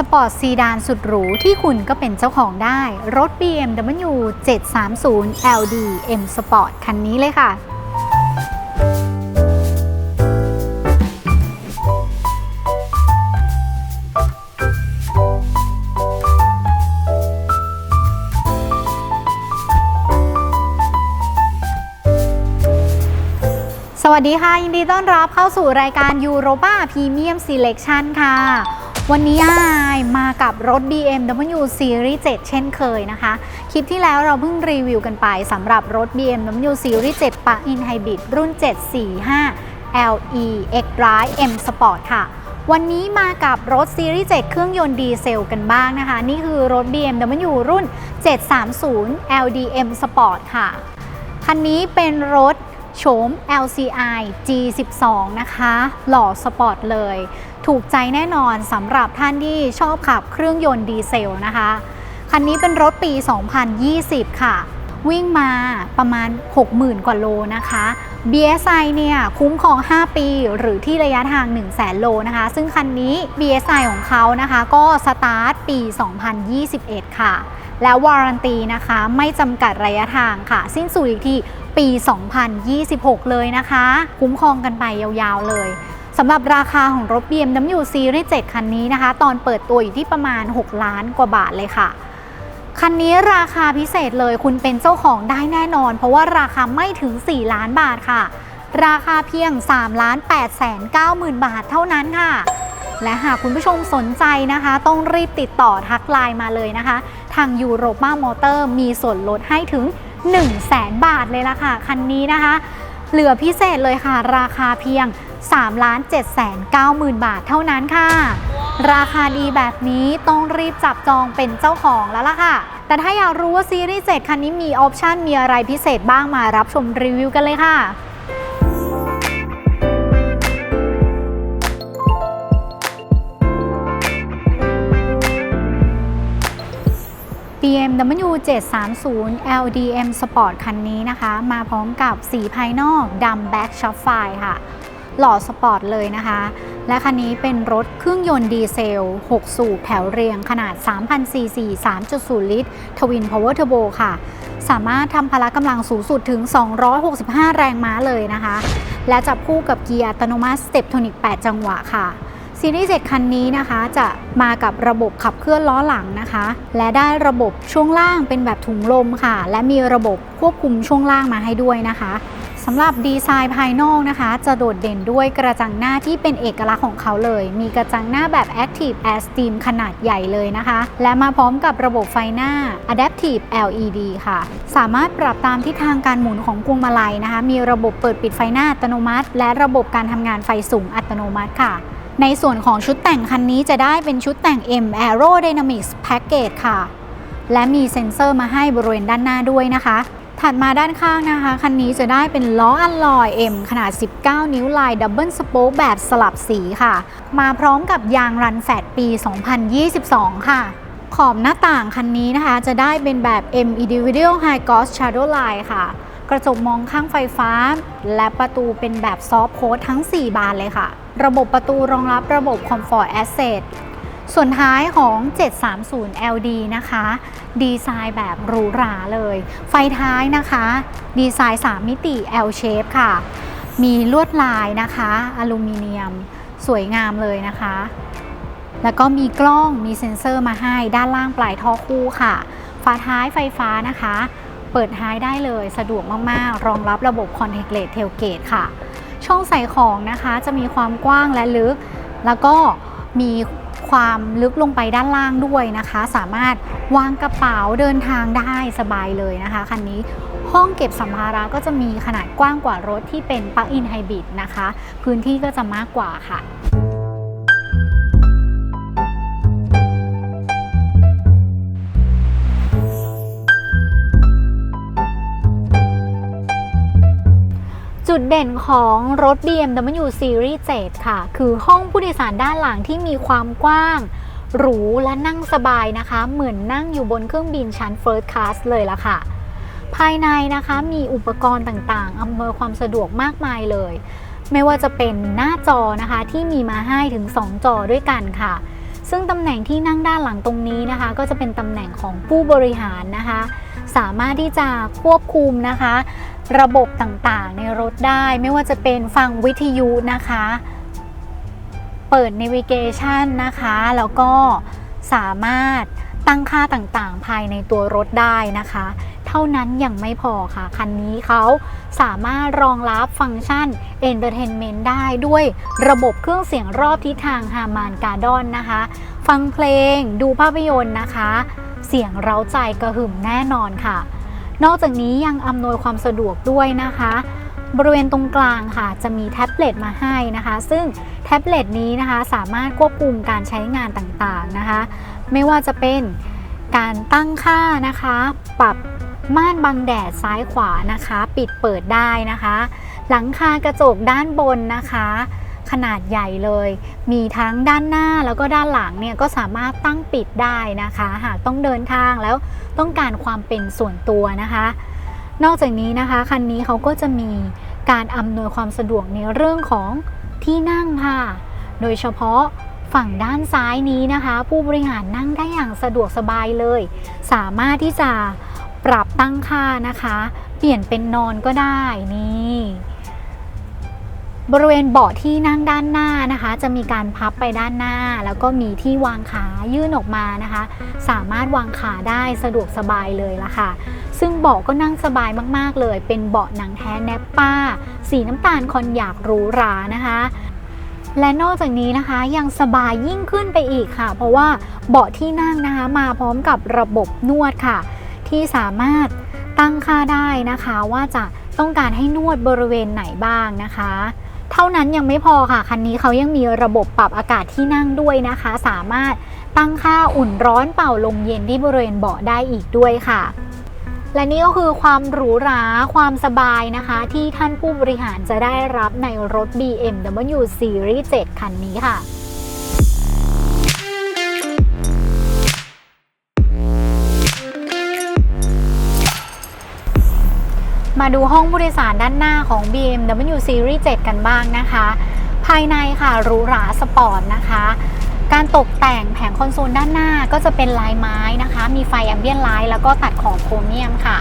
สปอร์ตซีดานสุดหรูที่คุณก็เป็นเจ้าของได้ รถ BMW 730 LD M Sport คันนี้เลยค่ะสวัสดีค่ะ ยินดีต้อนรับเข้าสู่รายการ Europa Premium Selection ค่ะ วันนี้อายมากับรถ BMW Series 7 เช่นเคยนะคะ คลิปที่แล้วเราเพิ่งรีวิวกันไปสำหรับรถ BMW Series 7 Plug-in Hybrid รุ่น 745 LE X Drive M Sport ค่ะ วันนี้มากับรถ Series 7 เครื่องยนต์ดีเซลกันบ้างนะคะ นี่คือรถ BMW รุ่น 730 LDM Sport ค่ะ คันนี้เป็นรถ โฉม LCI G12 นะคะ หล่อสปอร์ตเลย ถูกใจแน่นอนสำหรับท่านที่ชอบขับเครื่องยนต์ดีเซลนะคะ คันนี้เป็นรถปี 2020 ค่ะ วิ่งมาประมาณ 60,000 กว่าโลนะคะ BSI เนี่ยคุ้มครอง 5 ปี หรือที่ระยะทาง 1 0 0 0 0แสนโลนะคะ ซึ่งคันนี้ BSI ของเขานะคะก็สตาร์ทปี 2021 ค่ะ แล้ววารันตีนะคะไม่จำกัดระยะทางค่ะ สิ้นสุดอีกที่ ปี 2026 เลยนะคะ คุ้มครองกันไปยาวๆเลยสำหรับราคาของรถ BMW Series 7 คันนี้นะคะ ตอนเปิดตัวอยู่ที่ประมาณ 6 ล้านกว่าบาทเลยค่ะ คันนี้ราคาพิเศษเลยคุณเป็นเจ้าของได้แน่นอน เพราะว่าราคาไม่ถึง 4 ล้านบาทค่ะ ราคาเพียง 3 ล้าน8แสน9หมื่นบาทเท่านั้นค่ะและหากคุณผู้ชมสนใจนะคะ ต้องรีบติดต่อทักไลน์มาเลยนะคะ ทางยูโรปามอเตอร์มีส่วนลดให้ถึง 1 0 0 0 0แสนบาทเลยละค่ะ คันนี้นะคะ เหลือพิเศษเลยค่ะ ราคาเพียง3ล้าน7แสน9หมื่นบาทเท่านั้นค่ะ ราคาดีแบบนี้ต้องรีบจับจองเป็นเจ้าของแล้วล่ะค่ะ แต่ถ้าอยากรู้ว่าซีรีส์7คันนี้มีออปชันมีอะไรพิเศษบ้างมารับชมรีวิวกันเลยค่ะ BMW 730 LDM Sport คันนี้นะคะ มาพร้อมกับสีภายนอกดำแบ็กช็อปไฟค่ะ หล่อสปอร์ตเลยนะคะ และคันนี้เป็นรถเครื่องยนต์ดีเซล 6 สูบแถวเรียงขนาด 3,000ซีซี3.0 ลิตร ทวินพาวเวอร์เทอร์โบค่ะ สามารถทำพละกำลังสูงสุดถึง 265 แรงม้าเลยนะคะ และจับคู่กับเกียร์อัตโนมัติสเตปโทนิก 8 จังหวะค่ะ ซีรีส์7คันนี้นะคะ จะมากับระบบขับเคลื่อนล้อหลังนะคะ และได้ระบบช่วงล่างเป็นแบบถุงลมค่ะ และมีระบบควบคุมช่วงล่างมาให้ด้วยนะคะสำหรับดีไซน์ภายนอกนะคะ จะโดดเด่นด้วยกระจังหน้าที่เป็นเอกลักษณ์ของเขาเลย มีกระจังหน้าแบบ Active Air Steam ขนาดใหญ่เลยนะคะ และมาพร้อมกับระบบไฟหน้า Adaptive LED ค่ะ สามารถปรับตามทิศทางการหมุนของพวงมาลัยนะคะ มีระบบเปิดปิดไฟหน้าอัตโนมัติ และระบบการทำงานไฟสูงอัตโนมัติค่ะ ในส่วนของชุดแต่งคันนี้จะได้เป็นชุดแต่ง M Aerodynamics Package ค่ะ และมีเซ็นเซอร์มาให้บริเวณด้านหน้าด้วยนะคะ ถัดมาด้านข้างนะคะ คันนี้จะได้เป็นล้ออัลลอย M ขนาด 19 นิ้วลายดับเบิลสโป๊กแบบสลับสีค่ะ มาพร้อมกับยางรันแฟตปี 2022 ค่ะ ขอบหน้าต่างคันนี้นะคะ จะได้เป็นแบบ M Individual High Gloss Shadow Line ค่ะ กระจกมองข้างไฟฟ้า และประตูเป็นแบบซอฟต์โค้ดทั้ง 4 บานเลยค่ะ ระบบประตูรองรับระบบ Comfort Access ส่วนท้ายของ 730 LD นะคะ ดีไซน์แบบหรูหราเลย ไฟท้ายนะคะ ดีไซน์ 3 มิติ L shape ค่ะ มีลวดลายนะคะ อลูมิเนียม สวยงามเลยนะคะ แล้วก็มีกล้องมีเซ็นเซอร์มาให้ด้านล่างปลายท่อคู่ค่ะ ฝาท้ายไฟฟ้านะคะ เปิดท้ายได้เลยสะดวกมากๆ รองรับระบบ Contactless Tailgate ค่ะ ช่องใส่ของนะคะจะมีความกว้างและลึก แล้วก็มีความลึกลงไปด้านล่างด้วยนะคะ สามารถวางกระเป๋าเดินทางได้สบายเลยนะคะคันนี้ห้องเก็บสัมภาระก็จะมีขนาดกว้างกว่ารถที่เป็น Plug-in Hybrid นะคะ พื้นที่ก็จะมากกว่าค่ะ จุดเด่นของรถ BMW Series 7 ค่ะ คือห้องผู้โดยสารด้านหลังที่มีความกว้าง หรูและนั่งสบายนะคะ เหมือนนั่งอยู่บนเครื่องบินชั้น First Class เลยละค่ะ ภายในนะคะมีอุปกรณ์ต่างๆอำนวยความสะดวกมากมายเลย ไม่ว่าจะเป็นหน้าจอนะคะที่มีมาให้ถึง 2 จอด้วยกันค่ะ ซึ่งตำแหน่งที่นั่งด้านหลังตรงนี้นะคะ ก็จะเป็นตำแหน่งของผู้บริหารนะคะ สามารถที่จะควบคุมนะคะ ระบบต่างๆ ในรถได้ ไม่ว่าจะเป็นฟังวิทยุนะคะ เปิด navigation นะคะ แล้วก็สามารถตั้งค่าต่างๆ ภายในตัวรถได้นะคะ เท่านั้นยังไม่พอค่ะ คันนี้เขาสามารถรองรับฟังก์ชัน Entertainment ได้ด้วยระบบเครื่องเสียงรอบทิศทางฮามานการ์ดอนนะคะ ฟังเพลงดูภาพยนตร์นะคะ เสียงเร้าใจกระหึ่มแน่นอนค่ะ นอกจากนี้ยังอำนวยความสะดวกด้วยนะคะ บริเวณตรงกลางค่ะ จะมีแท็บเล็ตมาให้นะคะ ซึ่งแท็บเล็ตนี้นะคะสามารถควบคุมการใช้งานต่างๆนะคะ ไม่ว่าจะเป็นการตั้งค่านะคะ ปรับม่านบังแดดซ้ายขวานะคะ ปิดเปิดได้นะคะ หลังคากระจกด้านบนนะคะ ขนาดใหญ่เลย มีทั้งด้านหน้าแล้วก็ด้านหลังเนี่ยก็สามารถตั้งปิดได้นะคะ หากต้องเดินทางแล้วต้องการความเป็นส่วนตัวนะคะ นอกจากนี้นะคะคันนี้เขาก็จะมีการอำนวยความสะดวกในเรื่องของที่นั่งค่ะ โดยเฉพาะฝั่งด้านซ้ายนี้นะคะ ผู้บริหารนั่งได้อย่างสะดวกสบายเลย สามารถที่จะปรับตั้งค่านะคะ เปลี่ยนเป็นนอนก็ได้นี่ บริเวณเบาะที่นั่งด้านหน้านะคะ จะมีการพับไปด้านหน้า แล้วก็มีที่วางขายื่นออกมานะคะ สามารถวางขาได้สะดวกสบายเลยละค่ะ ซึ่งเบาะก็นั่งสบายมากๆเลย เป็นเบาะหนังแท้แนปป้า สีน้ำตาลคอนอยากรูหรานะคะและนอกจากนี้นะคะยังสบายยิ่งขึ้นไปอีกค่ะ เพราะว่าเบาะที่นั่งนะคะมาพร้อมกับระบบนวดค่ะ ที่สามารถตั้งค่าได้นะคะ ว่าจะต้องการให้นวดบริเวณไหนบ้างนะคะ เท่านั้นยังไม่พอค่ะ คันนี้เขายังมีระบบปรับอากาศที่นั่งด้วยนะคะ สามารถตั้งค่าอุ่นร้อนเป่าลมเย็นที่บริเวณเบาะได้อีกด้วยค่ะและนี่ก็คือความหรูหราความสบายนะคะ ที่ท่านผู้บริหารจะได้รับในรถ BMW Series 7 คันนี้ค่ะ มาดูห้องผู้โดยสารด้านหน้าของ BMW Series 7 กันบ้างนะคะ ภายในค่ะหรูหราสปอร์ตนะคะ การตกแต่งแผงคอนโซลด้านหน้าก็จะเป็นลายไม้นะคะ มีไฟแอมเบียนไลท์แล้วก็ตัดขอบโครเมียมค่ะ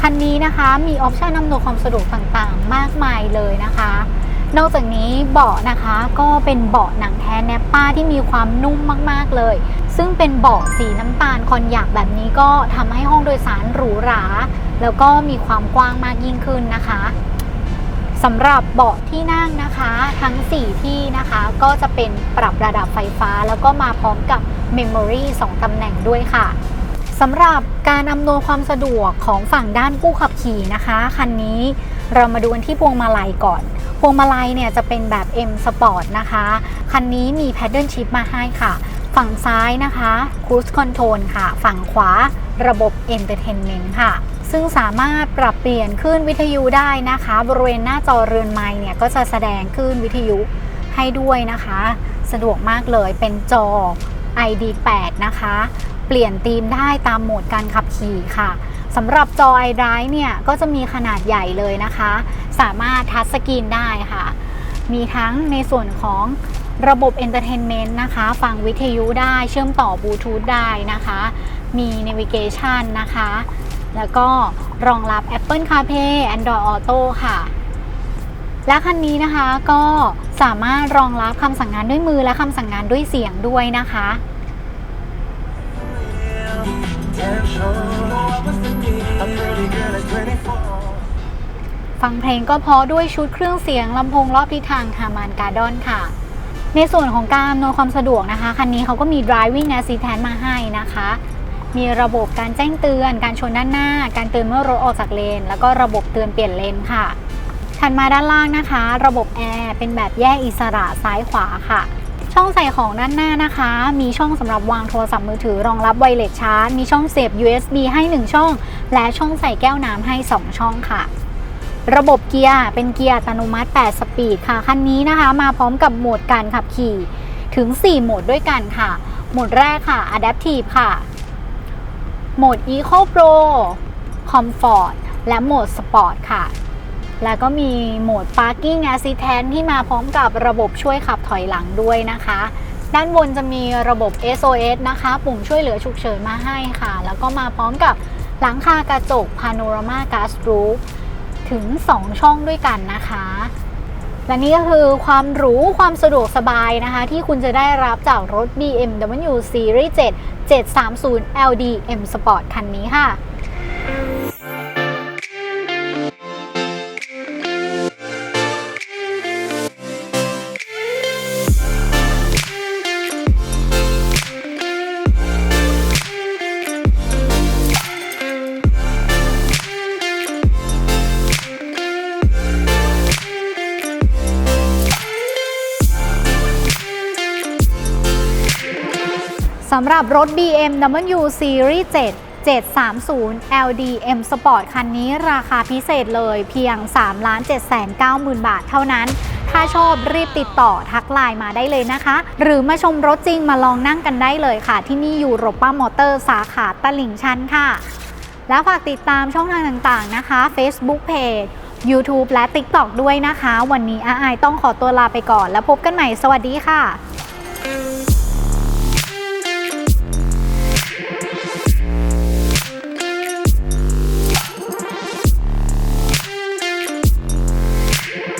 คันนี้นะคะมีออปชันอำนวยความสะดวกต่างๆ มากมายเลยนะคะ นอกจากนี้เบาะนะคะก็เป็นเบาะหนังแท้แนปป้าที่มีความนุ่มมากๆเลย ซึ่งเป็นเบาะสีน้ำตาลคอนหยากแบบนี้ก็ทำให้ห้องโดยสารหรูหรา แล้วก็มีความกว้างมากยิ่งขึ้นนะคะสำหรับเบาะที่นั่งนะคะ ทั้ง 4 ที่นะคะ ก็จะเป็นปรับระดับไฟฟ้า แล้วก็มาพร้อมกับ Memory 2ตำแหน่งด้วยค่ะสำหรับการอำนวยความสะดวกของฝั่งด้านผู้ขับขี่นะคะคันนี้เรามาดูกันที่พวงมาลัยก่อน พวงมาลัยเนี่ยจะเป็นแบบ M Sport นะคะ คันนี้มี Paddle Shift มาให้ค่ะ ฝั่งซ้ายนะคะ Cruise Control ค่ะ ฝั่งขวาระบบ Entertainment ค่ะ ซึ่งสามารถปรับเปลี่ยนคลื่นวิทยุได้นะคะ บริเวณหน้าจอเรือนไม้เนี่ยก็จะแสดงคลื่นวิทยุให้ด้วยนะคะ สะดวกมากเลยเป็นจอ ID8 นะคะ เปลี่ยนธีมได้ตามโหมดการขับขี่ค่ะสำหรับจอ iDrive เนี่ยก็จะมีขนาดใหญ่เลยนะคะ สามารถทัชสกรีนได้ค่ะ มีทั้งในส่วนของ ระบบ Entertainment นต์นะคะ ฟังวิทยุได้เชื่อมต่อบลูทูธได้นะคะ มี Navigation นะคะ แล้วก็รองรับ Apple CarPlay Android Auto ค่ะ และคันนี้นะคะก็สามารถรองรับคำสั่งงานด้วยมือและคำสั่งงานด้วยเสียงด้วยนะคะฟังเพลงก็เพราะด้วยชุดเครื่องเสียงลำโพงรอบทิศทางฮามานการ์ดอนค่ะ ในส่วนของการอำนวยความสะดวกนะคะ คันนี้เขาก็มี driving assistant มาให้นะคะ มีระบบการแจ้งเตือน การชนด้านหน้า การเตือนเมื่อรถออกจากเลน แล้วก็ระบบเตือนเปลี่ยนเลนค่ะ ถัดมาด้านล่างนะคะ ระบบแอร์เป็นแบบแยกอิสระซ้ายขวาค่ะ ช่องใส่ของด้านหน้านะคะ มีช่องสำหรับวางโทรศัพท์มือถือรองรับไวเลสชาร์จ มีช่องเสียบ USB ให้ 1 ช่อง และช่องใส่แก้วน้ำให้ 2 ช่องค่ะ ระบบเกียร์เป็นเกียร์อัตโนมัติ 8 สปีดค่ะ คันนี้นะคะมาพร้อมกับโหมดการขับขี่ถึง 4 โหมดด้วยกันค่ะ โหมดแรกค่ะ Adaptive ค่ะ โหมด Eco Pro Comfort และโหมด Sport ค่ะ แล้วก็มีโหมด Parking Assistant ที่มาพร้อมกับระบบช่วยขับถอยหลังด้วยนะคะ ด้านบนจะมีระบบ SOS นะคะ ปุ่มช่วยเหลือฉุกเฉินมาให้ค่ะ แล้วก็มาพร้อมกับหลังคากระจก Panorama Glass Roof ถึง 2 ช่องด้วยกันนะคะ และนี่ก็คือความหรูความสะดวกสบายนะคะ ที่คุณจะได้รับจากรถ BMW Series 7 730 LD M Sport คันนี้ค่ะ สำหรับรถ BMW Series 7 730 LD M Sport คันนี้ราคาพิเศษเลยเพียง 3 7 9 0 0 0 0 บาทเท่านั้น ถ้าชอบรีบติดต่อทักไลน์มาได้เลยนะคะ หรือมาชมรถจริงมาลองนั่งกันได้เลยค่ะ ที่นี่อยู่โรป้ามอเตอร์สาขาตลิ่งชันค่ะ แล้วฝากติดตามช่องทางต่างๆนะคะ Facebook Page YouTube และ TikTok ด้วยนะคะ วันนี้อาอต้องขอตัวลาไปก่อน แล้วพบกันใหม่สวัสดีค่ะ